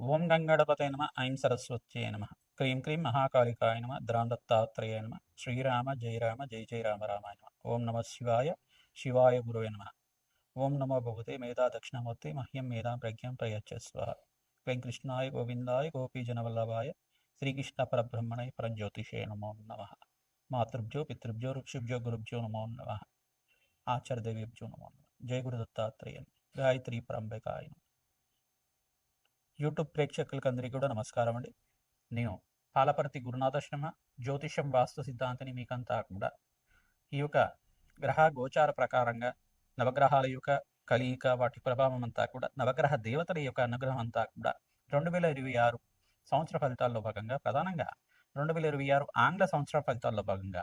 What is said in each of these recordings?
ఓం గంగణపతే నమ ఐం సరస్వత్యే నమ. క్రీం క్రీం మహాకాళికాయ నమ ద్రాందత్తాత్రేయ నమ. శ్రీరామ జయ రామ జయ జయ రామ రామాయ నమ. ఓం నమ శివాయ శివాయ గురువే నమ. ఓం నమో భగవతే మేధా దక్షిణమూర్తి మహ్యం మేధా ప్రజ్ఞం ప్రయచ్చస్వ. వెంకృష్ణాయ గోవిందాయ గోపీజనవల్లభాయ శ్రీకృష్ణ పరబ్రహ్మణయ పరంజ్యోతిషే నమో నమ. మాతృభ్యో పితృభ్యో ఋషిభ్యో గురుభ్యో నమో నమ. ఆచార్యదేవేభ్యో నమో నమ. జయ గురు దత్తాత్రేయ గాయత్రి పరంబకాయ నమ. యూట్యూబ్ ప్రేక్షకులకు అందరికీ కూడా నమస్కారం అండి. నేను పాలపర్తి గురునాథాశ్రమ జ్యోతిషం వాస్తు సిద్ధాంతిని మీకంతా కూడా ఈ యొక్క గ్రహ గోచార ప్రకారంగా నవగ్రహాల యొక్క కలియిక వాటి ప్రభావం అంతా కూడా నవగ్రహ దేవతల యొక్క అనుగ్రహం అంతా కూడా రెండు వేల ఇరవై ఆరు సంవత్సర ఫలితాల్లో భాగంగా ప్రధానంగా రెండు వేల ఇరవై ఆరు ఆంగ్ల సంవత్సర ఫలితాల్లో భాగంగా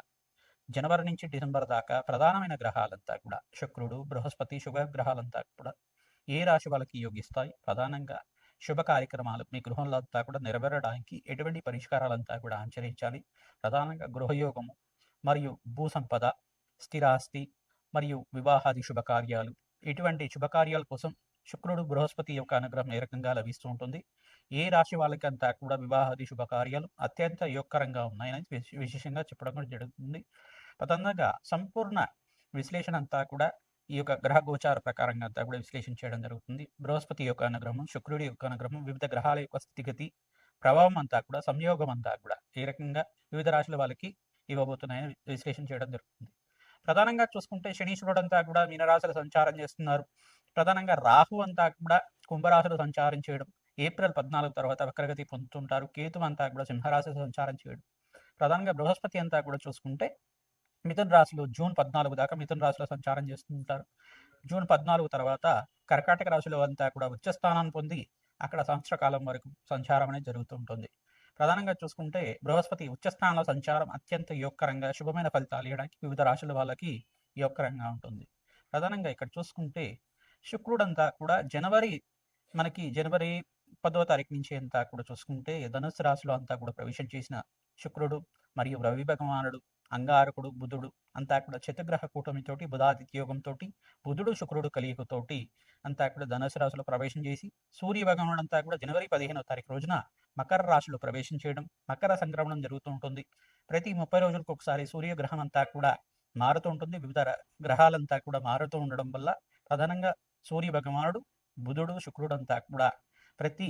జనవరి నుంచి డిసెంబర్ దాకా ప్రధానమైన గ్రహాలంతా కూడా శుక్రుడు బృహస్పతి శుభ గ్రహాలంతా కూడా ఏ రాశి వాళ్ళకి యోగిస్తాయి? ప్రధానంగా శుభ కార్యక్రమాలు మీ గృహంలో అంతా కూడా నెరవేరడానికి ఎటువంటి పరిష్కారాలంతా కూడా ఆచరించాలి. ప్రధానంగా గృహయోగము మరియు భూ సంపద స్థిరాస్తి మరియు వివాహాది శుభకార్యాలు. ఇటువంటి శుభకార్యాల కోసం శుక్రుడు బృహస్పతి యొక్క అనుగ్రహం ఏ రకంగా లభిస్తూ ఉంటుంది? ఏ రాశి వాళ్ళకంతా కూడా వివాహాది శుభకార్యాలు అత్యంత యోగకరంగా ఉన్నాయని విశేషంగా చెప్పడం కూడా జరుగుతుంది. ప్రధానంగా సంపూర్ణ విశ్లేషణ అంతా కూడా ఈ యొక్క గ్రహ గోచార ప్రకారంగా అంతా కూడా విశ్లేషణ చేయడం జరుగుతుంది. బృహస్పతి యొక్క అనుగ్రహం శుక్రుడి యొక్క అనుగ్రహం వివిధ గ్రహాల యొక్క స్థితిగతి ప్రభావం అంతా కూడా సంయోగం అంతా కూడా ఏ రకంగా వివిధ రాశుల వాళ్ళకి ఇవ్వబోతున్నాయని విశ్లేషణ చేయడం జరుగుతుంది. ప్రధానంగా చూసుకుంటే శనీశ్వరుడు అంతా కూడా మీనరాశులు సంచారం చేస్తున్నారు. ప్రధానంగా రాహు అంతా కూడా కుంభరాశులు సంచారం చేయడం ఏప్రిల్ పద్నాలుగు తర్వాత వక్రగతి పొందుతుంటారు. కేతు అంతా కూడా సింహరాశి సంచారం చేయడం. ప్రధానంగా బృహస్పతి అంతా కూడా చూసుకుంటే మిథున రాశులు జూన్ పద్నాలుగు దాకా మిథున రాశిలో సంచారం చేస్తుంటారు. జూన్ పద్నాలుగు తర్వాత కర్కాటక రాశిలో అంతా కూడా ఉచ్చ స్థానాన్ని పొంది అక్కడ సంవత్సర కాలం వరకు సంచారం అనేది జరుగుతుంటుంది. ప్రధానంగా చూసుకుంటే బృహస్పతి ఉచ్చ స్థానంలో సంచారం అత్యంత యోగకరంగా శుభమైన ఫలితాలు ఇవ్వడానికి వివిధ రాశుల వాళ్ళకి యోగకరంగా ఉంటుంది. ప్రధానంగా ఇక్కడ చూసుకుంటే శుక్రుడంతా కూడా జనవరి మనకి జనవరి పదవ తారీఖు నుంచి అంతా కూడా చూసుకుంటే ధనుసు రాశిలో అంతా కూడా ప్రవేశం చేసిన శుక్రుడు మరియు రవి భగవానుడు అంగారకుడు బుధుడు అంతా కూడా చతుగ్రహ కూటమితోటి బుధాదిత్య యోగంతో బుధుడు శుక్రుడు కలియుగతోటి అంతా కూడా ధనుసు రాశిలో ప్రవేశం చేసి సూర్య భగవానుడు అంతా కూడా జనవరి పదిహేనవ తారీఖు రోజున మకర రాశిలో ప్రవేశం చేయడం మకర సంక్రమణం జరుగుతూ ఉంటుంది. ప్రతి ముప్పై రోజులకు ఒకసారి సూర్యగ్రహం అంతా కూడా మారుతూ ఉంటుంది. వివిధ గ్రహాలంతా కూడా మారుతూ ఉండడం వల్ల ప్రధానంగా సూర్య భగవానుడు బుధుడు శుక్రుడు అంతా కూడా ప్రతి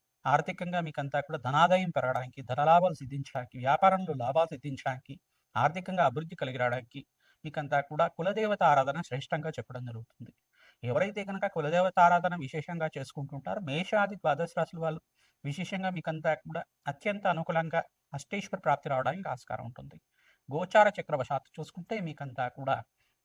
ఆర్థికంగా మీకంతా కూడా ధనాదాయం పెరగడానికి ధనలాభాలు సిద్ధించడానికి వ్యాపారంలో లాభాలు సిద్ధించడానికి ఆర్థికంగా అభివృద్ధి కలిగి రావడానికి మీకంతా కూడా కులదేవత ఆరాధన శ్రేష్టంగా చెప్పడం జరుగుతుంది. ఎవరైతే కనుక కులదేవత ఆరాధన విశేషంగా చేసుకుంటుంటారో మేషాది ద్వాదశ రాశుల వాళ్ళు విశేషంగా మీకంతా కూడా అత్యంత అనుకూలంగా అష్టేశ్వర ప్రాప్తి రావడానికి ఆస్కారం ఉంటుంది. గోచార చక్రవశాత్తు చూసుకుంటే మీకంతా కూడా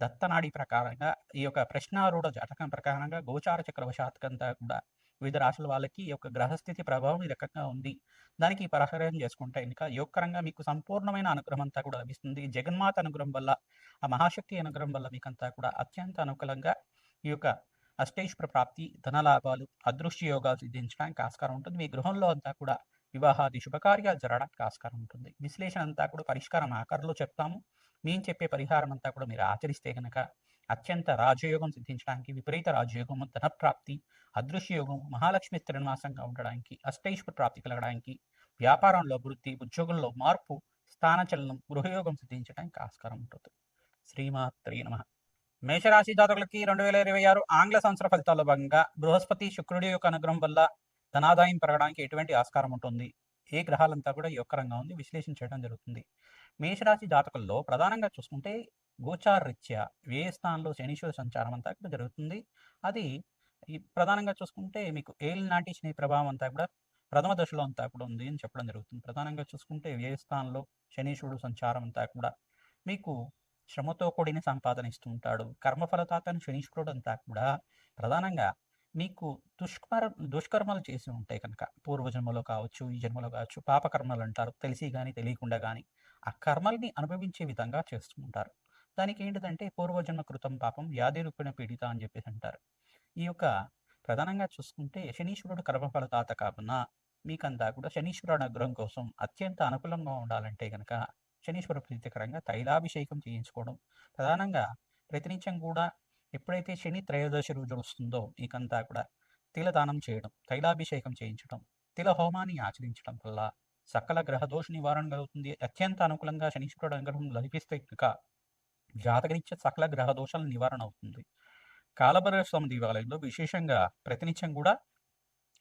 దత్తనాడి ప్రకారంగా ఈ యొక్క ప్రశ్నారూఢ జాతకం ప్రకారంగా గోచార చక్రవశాత్కంతా కూడా వివిధ రాశుల వాళ్ళకి ఈ యొక్క గ్రహస్థితి ప్రభావం ఈ రకంగా ఉంది. దానికి పరిహారం చేసుకుంటే ఇంకా యోగకరంగా మీకు సంపూర్ణమైన అనుగ్రహం అంతా కూడా లభిస్తుంది. జగన్మాత అనుగ్రహం వల్ల ఆ మహాశక్తి అనుగ్రహం వల్ల మీకంతా కూడా అత్యంత అనుకూలంగా ఈ యొక్క అష్టైశ్వర ప్రాప్తి ధనలాభాలు అదృశ్య యోగాలు సిద్ధించడానికి ఆస్కారం ఉంటుంది. మీ గృహంలో అంతా కూడా వివాహాది శుభకార్యాలు జరగడానికి ఆస్కారం ఉంటుంది. విశ్లేషణ అంతా కూడా పరిష్కారం ఆకారంలో చెప్తాము. మేము చెప్పే పరిహారం అంతా కూడా మీరు ఆచరిస్తే కనుక అత్యంత రాజయోగం సిద్ధించడానికి విపరీత రాజయోగం ధనప్రాప్తి అదృశ్యయోగం మహాలక్ష్మి స్థిరనివాసంగా ఉండడానికి అష్టైశ్వర ప్రాప్తి కలగడానికి వ్యాపారంలో వృత్తి ఉద్యోగంలో మార్పు స్థానచలనం గృహయోగం సిద్ధించడానికి ఆస్కారం ఉంటుంది. శ్రీమాత్రి నమ. మేషరాశి జాతకులకి రెండు వేల ఇరవై ఆరు ఆంగ్ల సంవత్సర ఫలితాల్లో భాగంగా బృహస్పతి శుక్రుడి యొక్క అనుగ్రహం వల్ల ధనాదాయం పెరగడానికి ఎటువంటి ఆస్కారం ఉంటుంది? ఏ గ్రహాలంతా కూడా యొక్కరంగా ఉంది. విశ్లేషణ చేయడం జరుగుతుంది. మేషరాశి జాతకుల్లో ప్రధానంగా చూసుకుంటే గోచారరీత్యా ఏ స్థానంలో శనీశ్వర సంచారం అంతా కూడా జరుగుతుంది. అది ప్రధానంగా చూసుకుంటే మీకు ఏళ్ళ నాటి శని ప్రభావం అంతా కూడా ప్రథమ దశలో అంతా కూడా ఉంది అని చెప్పడం జరుగుతుంది. ప్రధానంగా చూసుకుంటే ఏ స్థానంలో శనీశ్వరుడు సంచారం అంతా కూడా మీకు శ్రమతో కూడిన సంపాదన ఇస్తుంటాడు కర్మఫలతాతని శనీశ్వరుడు అంతా కూడా ప్రధానంగా మీకు దుష్కర దుష్కర్మలు చేసి ఉంటాయి కనుక. పూర్వజన్మలో కావచ్చు ఈ జన్మలో కావచ్చు పాపకర్మలు అంటారు. తెలిసి కానీ తెలియకుండా కానీ ఆ కర్మల్ని అనుభవించే విధంగా చేస్తూ ఉంటారు. దానికి ఏంటిదంటే పూర్వజన్మ కృతం పాపం వ్యాధి రూపిణ పీడిత అని చెప్పేసి అంటారు. ఈ యొక్క ప్రధానంగా చూసుకుంటే శనీశ్వరుడు కర్మఫలదాత కాకుండా మీకంతా కూడా శనీశ్వరుడు అనుగ్రహం కోసం అత్యంత అనుకూలంగా ఉండాలంటే కనుక శనీశ్వర ప్రీతికరంగా తైలాభిషేకం చేయించుకోవడం. ప్రధానంగా ప్రతినిత్యం కూడా ఎప్పుడైతే శని త్రయోదశి రోజు వస్తుందో ఇకంతా కూడా తిలదానం చేయడం తైలాభిషేకం చేయించడం తిల హోమాన్ని ఆచరించడం వల్ల సకల గ్రహ దోష నివారణ కలుగుతుంది. అత్యంత అనుకూలంగా శనీశ్వరుడు అనుగ్రహం లభిస్తే కనుక జాతకరీత్యా సకల గ్రహ దోషాల నివారణ అవుతుంది. కాలభైరవ స్వామి దేవాలయంలో విశేషంగా ప్రతినిత్యం కూడా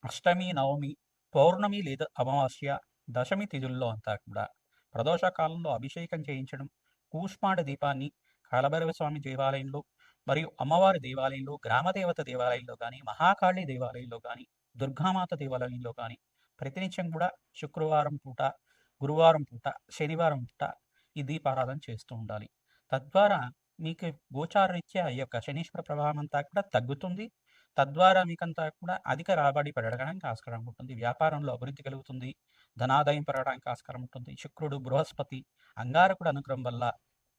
అష్టమి నవమి పౌర్ణమి లేదా అమావాస్య దశమి తిథుల్లో అంతా కూడా ప్రదోష కాలంలో అభిషేకం చేయించడం కూష్మాడ దీపాన్ని కాలభైరవ స్వామి దేవాలయంలో మరియు అమ్మవారి దేవాలయంలో గ్రామదేవత దేవాలయంలో కానీ మహాకాళి దేవాలయంలో కానీ దుర్గామాత దేవాలయంలో కానీ ప్రతినిత్యం కూడా శుక్రవారం పూట గురువారం పూట శనివారం పూట ఈ దీపారాధన చేస్తూ ఉండాలి. తద్వారా మీకు గోచారరీత్యా ఈ యొక్క శనీశ్వర ప్రభావం అంతా కూడా తగ్గుతుంది. తద్వారా మీకంతా కూడా అధిక రాబడి పెరగడానికి ఆస్కారం ఉంటుంది. వ్యాపారంలో అభివృద్ధి కలుగుతుంది. ధనాదాయం పెరగడానికి ఆస్కారం ఉంటుంది. శుక్రుడు బృహస్పతి అంగారకుడు అనుగ్రహం వల్ల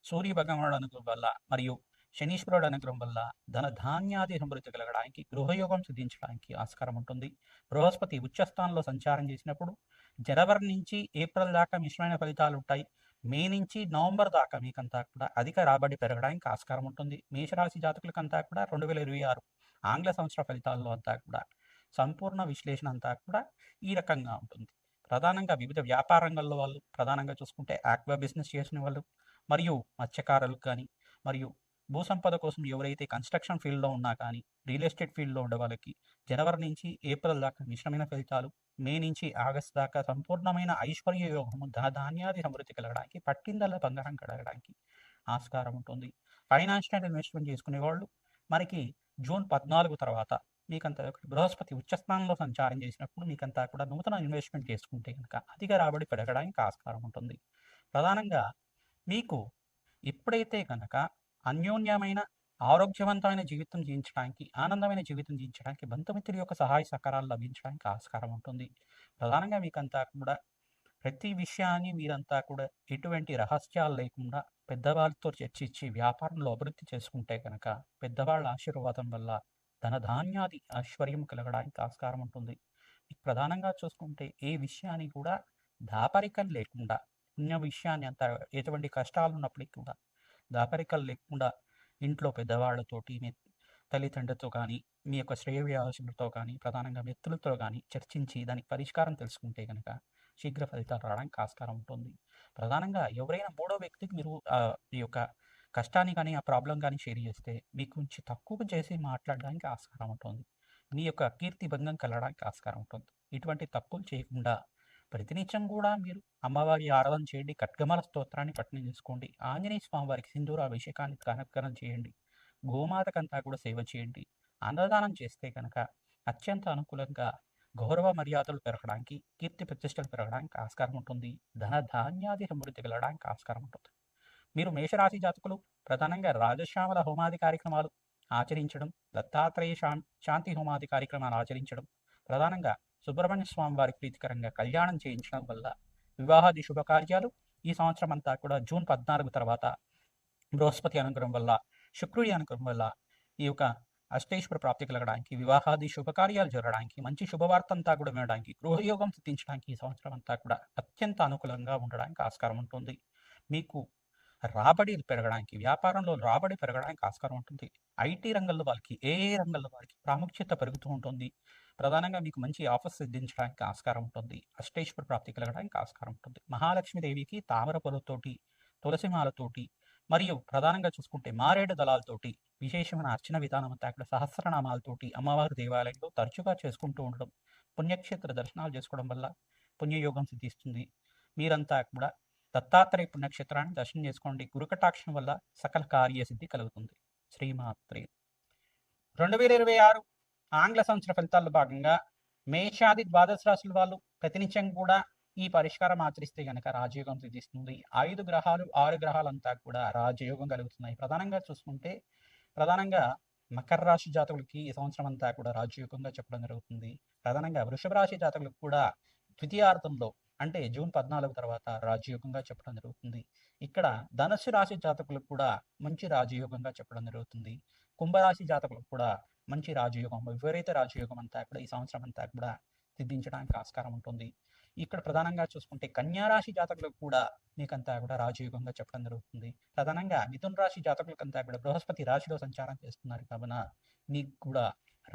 సూర్య భగవానుడు అనుగ్రహం వల్ల మరియు శనీశ్వరుడు అనుగ్రహం వల్ల ధన ధాన్యాది సమృద్ధి కలగడానికి గృహయోగం సిద్ధించడానికి ఆస్కారం ఉంటుంది. బృహస్పతి ఉచ్చస్థానంలో సంచారం చేసినప్పుడు జనవరి నుంచి ఏప్రిల్ దాకా మిశ్రమైన ఫలితాలు ఉంటాయి. మే నుంచి నవంబర్ దాకా మీకంతా కూడా అధిక రాబడి పెరగడానికి ఆస్కారం ఉంటుంది. మేషరాశి జాతకులకంతా కూడా రెండు వేల ఇరవై ఆరు ఆంగ్ల సంవత్సర ఫలితాల్లో అంతా కూడా సంపూర్ణ విశ్లేషణ అంతా కూడా ఈ రకంగా ఉంటుంది. ప్రధానంగా వివిధ వ్యాపార రంగంలో వాళ్ళు ప్రధానంగా చూసుకుంటే ఆక్వా బిజినెస్ చేసిన వాళ్ళు మరియు మత్స్యకారులకు కానీ మరియు భూసంపద కోసం ఎవరైతే కన్స్ట్రక్షన్ ఫీల్డ్లో ఉన్నా కానీ రియల్ ఎస్టేట్ ఫీల్డ్లో ఉండే వాళ్ళకి జనవరి నుంచి ఏప్రిల్ దాకా మిశ్రమైన ఫలితాలు మే నుంచి ఆగస్ట్ దాకా సంపూర్ణమైన ఐశ్వర్య యోగము ధనధాన్యాది సమృద్ధి కలగడానికి పట్టిందల బంగారం కలగడానికి ఆస్కారం ఉంటుంది. ఫైనాన్షియల్ ఇన్వెస్ట్మెంట్ చేసుకునే వాళ్ళు మనకి జూన్ పద్నాలుగు తర్వాత మీకంత బృహస్పతి ఉచ్చస్థానంలో సంచారం చేసినప్పుడు మీకంతా కూడా నూతన ఇన్వెస్ట్మెంట్ చేసుకుంటే కనుక అధిక రాబడి పెరగడానికి ఆస్కారం ఉంటుంది. ప్రధానంగా మీకు ఎప్పుడైతే కనుక అన్యోన్యమైన ఆరోగ్యవంతమైన జీవితం జీవించడానికి ఆనందమైన జీవితం జీవించడానికి బంధుమిత్రుల యొక్క సహాయ సహకారాలు లభించడానికి ఆస్కారం ఉంటుంది. ప్రధానంగా మీకంతా కూడా ప్రతి విషయాన్ని మీరంతా కూడా ఎటువంటి రహస్యాలు లేకుండా పెద్దవాళ్ళతో చర్చించి వ్యాపారంలో అభివృద్ధి చేసుకుంటే కనుక పెద్దవాళ్ళ ఆశీర్వాదం వల్ల ధనధాన్యాది ఐశ్వర్యం కలగడానికి ఆస్కారం ఉంటుంది. ప్రధానంగా చూసుకుంటే ఏ విషయాన్ని కూడా దాపరికం లేకుండా పుణ్య విషయాన్ని అంత ఎటువంటి కష్టాలు ఉన్నప్పటికీ కూడా దాపరికలు లేకుండా ఇంట్లో పెద్దవాళ్ళతోటి మీ తల్లిదండ్రులతో కానీ మీ యొక్క శ్రేయవ్యాసులతో కానీ ప్రధానంగా మిత్రులతో కానీ చర్చించి దానికి పరిష్కారం తెలుసుకుంటే కనుక శీఘ్ర ఫలితాలు రావడానికి ఆస్కారం ఉంటుంది. ప్రధానంగా ఎవరైనా మూడో వ్యక్తికి మీరు ఈ యొక్క కష్టాన్ని కానీ ఆ ప్రాబ్లం కానీ షేర్ చేస్తే మీకు కొంచెం తక్కువ చేసి మాట్లాడడానికి ఆస్కారం ఉంటుంది. మీ యొక్క కీర్తి భంగం కలగడానికి ఆస్కారం ఉంటుంది. ఇటువంటి తప్పులు చేయకుండా ప్రతినిత్యం కూడా మీరు అమ్మవారి ఆరాధన చేయండి. కట్గమల స్తోత్రాన్ని పట్టణం చేసుకోండి. ఆంజనేయ స్వామి వారికి సింధూర అభిషేకాన్ని కనకరం చేయండి. గోమాతకంతా కూడా సేవ చేయండి. అన్నదానం చేస్తే కనుక అత్యంత అనుకూలంగా గౌరవ మర్యాదలు పెరగడానికి కీర్తి ప్రతిష్టలు పెరగడానికి ఆస్కారం ఉంటుంది. ధన ధాన్యాది సమృద్ధి కలగడానికి ఆస్కారం ఉంటుంది. మీరు మేషరాశి జాతకులు ప్రధానంగా రాజశ్యామల హోమాది కార్యక్రమాలు ఆచరించడం దత్తాత్రేయ శాంతి హోమాది కార్యక్రమాలు ఆచరించడం ప్రధానంగా సుబ్రహ్మణ్య స్వామి వారికి ప్రీతికరంగా కళ్యాణం చేయించడం వల్ల వివాహాది శుభకార్యాలు ఈ సంవత్సరం అంతా కూడా జూన్ పద్నాలుగు తర్వాత బృహస్పతి అనుగ్రహం వల్ల శుక్రుడి అనుగ్రహం వల్ల ఈ యొక్క అష్టేశ్వర ప్రాప్తి కలగడానికి వివాహాది శుభకార్యాలు జరగడానికి మంచి శుభవార్త అంతా కూడా వినడానికి గృహయోగం సిద్ధించడానికి ఈ సంవత్సరం అంతా కూడా అత్యంత అనుకూలంగా ఉండడానికి ఆస్కారం ఉంటుంది. మీకు రాబడి పెరగడానికి వ్యాపారంలో రాబడి పెరగడానికి ఆస్కారం ఉంటుంది. ఐటీ రంగంలో వాళ్ళకి ఏ ఏ రంగంలో వారికి ప్రాముఖ్యత పెరుగుతూ ఉంటుంది. ప్రధానంగా మీకు మంచి ఆఫర్స్ సిద్ధించడానికి ఆస్కారం ఉంటుంది. అష్టేశ్వర ప్రాప్తి కలగడానికి ఆస్కారం ఉంటుంది. మహాలక్ష్మీదేవికి తామర పొలతోటి తులసిమాలతోటి మరియు ప్రధానంగా చూసుకుంటే మారేడు దళాలతోటి విశేషమైన అర్చన విధానం అంతా అక్కడ సహస్రనామాలతోటి అమ్మవారి దేవాలయంలో తరచుగా చేసుకుంటూ ఉండడం పుణ్యక్షేత్ర దర్శనాలు చేసుకోవడం వల్ల పుణ్యయోగం సిద్ధిస్తుంది. మీరంతా కూడా దత్తాత్రేయ పుణ్యక్షేత్రాన్ని దర్శనం చేసుకోండి. గురుకటాక్షం వల్ల సకల కార్యసిద్ధి కలుగుతుంది. శ్రీమాత్రే రెండు వేల ఇరవై ఆరు ఆంగ్ల సంవత్సర ఫలితాల్లో భాగంగా మేషాది ద్వాదశ రాశుల వాళ్ళు ప్రతినిత్యం కూడా ఈ పరిష్కారం ఆచరిస్తే గనక రాజయోగం సిద్ధిస్తుంది. ఐదు గ్రహాలు ఆరు గ్రహాలంతా కూడా రాజయోగం కలుగుతున్నాయి. ప్రధానంగా చూసుకుంటే ప్రధానంగా మకర రాశి జాతకులకి ఈ సంవత్సరం అంతా కూడా రాజయోగంగా చెప్పడం జరుగుతుంది. ప్రధానంగా వృషభ రాశి జాతకులకు కూడా ద్వితీయార్థంలో అంటే జూన్ పద్నాలుగు తర్వాత రాజయోగంగా చెప్పడం జరుగుతుంది. ఇక్కడ ధనుసు రాశి జాతకులకు కూడా మంచి రాజయోగంగా చెప్పడం జరుగుతుంది. కుంభరాశి జాతకులకు కూడా మంచి రాజయోగం విపరీత రాజయోగం అంతా కూడా ఈ సంవత్సరం అంతా కూడా సిద్ధించడానికి ఆస్కారం ఉంటుంది. ఇక్కడ ప్రధానంగా చూసుకుంటే కన్యా రాశి జాతకులకు కూడా మీకంతా కూడా రాజయోగంగా చెప్పడం జరుగుతుంది. ప్రధానంగా మిథున రాశి జాతకులకంతా కూడా బృహస్పతి రాశిలో సంచారం చేస్తున్నారు. కావున మీకు కూడా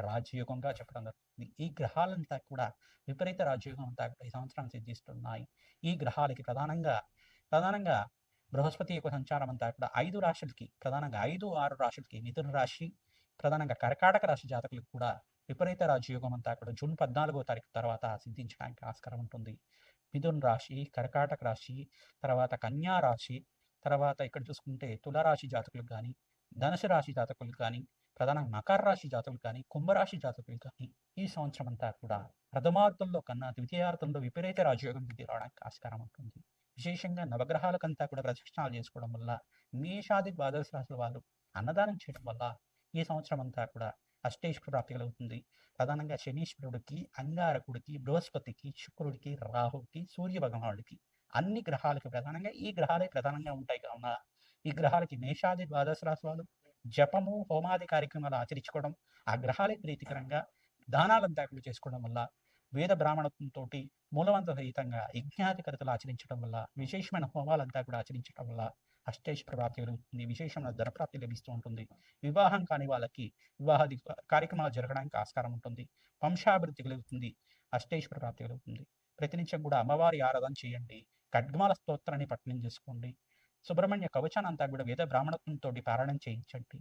రాజయోగంగా చెప్పడం జరుగుతుంది. ఈ గ్రహాలంతా కూడా విపరీత రాజయోగం అంతా కూడా ఈ సంవత్సరం సిద్ధిస్తున్నాయి. ఈ గ్రహాలకి ప్రధానంగా ప్రధానంగా బృహస్పతి యొక్క సంచారం అంతా కూడా ఐదు రాశులకి ప్రధానంగా ఐదు ఆరు రాశులకి మిథున రాశి ప్రధానంగా కర్కాటక రాశి జాతకులకు కూడా విపరీత రాజయోగం అంతా కూడా జూన్ పద్నాలుగో తారీఖు తర్వాత సిద్ధించడానికి ఆస్కారం ఉంటుంది. మిథున్ రాశి కర్కాటక రాశి తర్వాత కన్యా రాశి తర్వాత ఇక్కడ చూసుకుంటే తులరాశి జాతకులకు కానీ ధనుసు రాశి జాతకులకు కానీ ప్రధానంగా మకర రాశి జాతకులు కానీ కుంభరాశి జాతకులు కానీ ఈ సంవత్సరం అంతా కూడా ప్రథమార్థంలో కన్నా ద్వితీయార్థంలో విపరీత రాజయోగం స్థితి రావడానికి ఆస్కారం ఉంటుంది. విశేషంగా నవగ్రహాలకంతా కూడా ప్రదక్షిణాలు చేసుకోవడం వల్ల మేషాది ద్వాదశ రాశుల వాళ్ళు అన్నదానం చేయడం వల్ల ఈ సంవత్సరం అంతా కూడా అష్టేశ్వర ప్రాప్తి కలుగుతుంది. ప్రధానంగా శనీశ్వరుడికి అంగారకుడికి బృహస్పతికి శుక్రుడికి రాహుకి సూర్య భగవానుడికి అన్ని గ్రహాలకి ప్రధానంగా ఈ గ్రహాలే ప్రధానంగా ఉంటాయి కావున ఈ గ్రహాలకి మేషాది ద్వాదశ రాశి వాళ్ళు జపము హోమాది కార్యక్రమాలు ఆచరించుకోవడం ఆ గ్రహాలే ప్రీతికరంగా దానాలంతా కూడా చేసుకోవడం వల్ల వేద బ్రాహ్మణత్వంతో మూలవంత సహితంగా కథలు ఆచరించడం వల్ల విశేషమైన హోమాలంతా కూడా ఆచరించడం వల్ల అష్టేష్ ప్రాప్తి కలుగుతుంది విశేషమైన ధనప్రాప్తి లభిస్తూ ఉంటుంది. వివాహం కాని వాళ్ళకి వివాహాది కార్యక్రమాలు జరగడానికి ఆస్కారం ఉంటుంది. వంశాభివృద్ధి కలుగుతుంది అష్టేశ్వర ప్రాప్తి కలుగుతుంది. ప్రతినిత్యం కూడా అమ్మవారి ఆరాధన చేయండి. ఖడ్గమాల స్తోత్రాన్ని పఠనం చేసుకోండి. సుబ్రహ్మణ్య కవచాన్ని అంతా కూడా వేద బ్రాహ్మణత్వంతో పారాయణం చేయించండి.